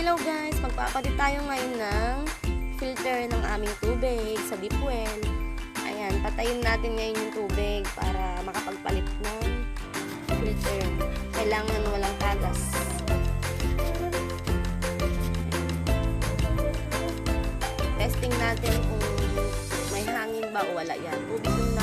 Hello guys! Magpapalit tayo ngayon ng filter ng aming tubig sa deep well. Ayan, patayin natin ngayon yung tubig para makapagpalit ng filter. Kailangan walang tagas. Testing natin kung may hangin ba o wala yan. Tubig yung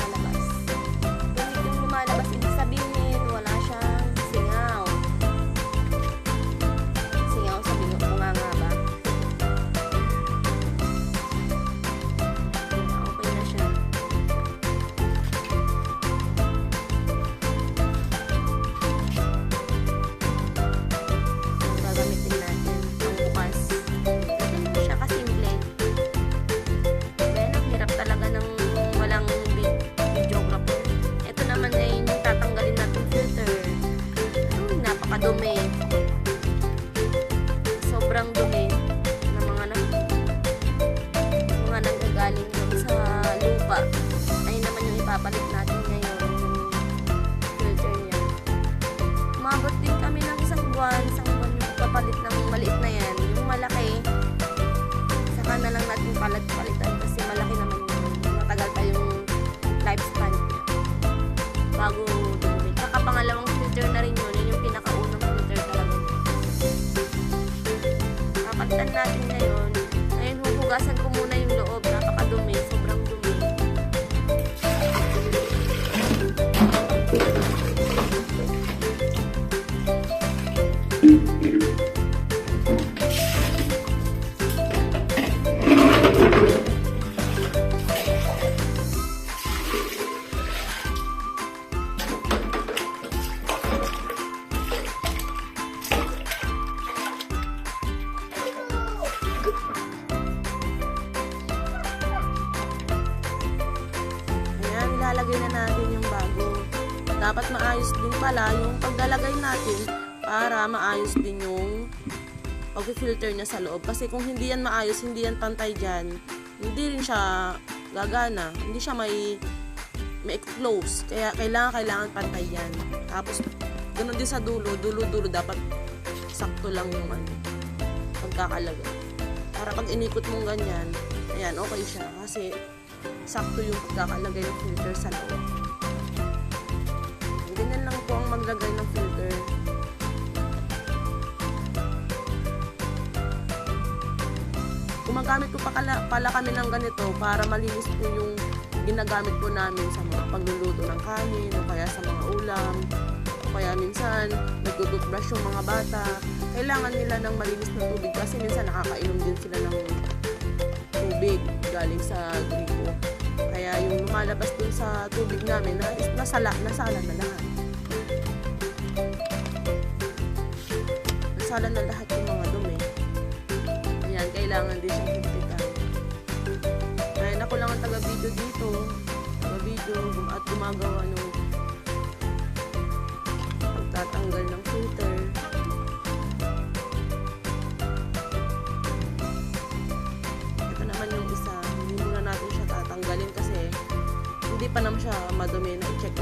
Napakadumi. Sobrang dumi ng mga nag mga nanggagaling dun sa lupa. Ayun naman yung ipapalit natin ngayon. Filter niya. Umabot din kami ng isang buwan, isang buwan yung papalit ng maliit na yan. Yung malaki, saka na lang natin palit-palitan natin ngayon. Ilalagay na natin yung bago. Dapat maayos din pala yung paglalagay natin para maayos din yung pag-filter niya sa loob. Kasi kung hindi yan maayos, hindi yan pantay dyan, hindi rin siya gagana. Hindi siya may may close. Kaya kailangan, kailangan pantay yan. Tapos, ganun din sa dulo. Dulo-dulo dapat sakto lang yung ano, pagkakalagay. Para pag inikot mong ganyan, ayan, okay siya. Kasi sakto yung pagkakalagay ng filter sa loob. Ganyan lang po ang maglagay ng filter. Gumagamit ko pa kala, pala kami ng ganito para malinis po yung ginagamit po namin sa mga pagluluto ng kanin o kaya sa mga ulam kaya minsan nagtututbrush yung mga bata kailangan nila ng malinis na tubig kasi minsan nakakainom din sila ng tubig galing sa gripo. Kaya yung lumalabas dun sa tubig namin, na, nasala, nasala na lahat. Nasala na lahat yung mga dumi. Ayan, kailangan din siyang higpitan. Ayan, ako lang ang taga-video dito. Taga-video at gumagawa ng hindi pa naman siya madumi na i-check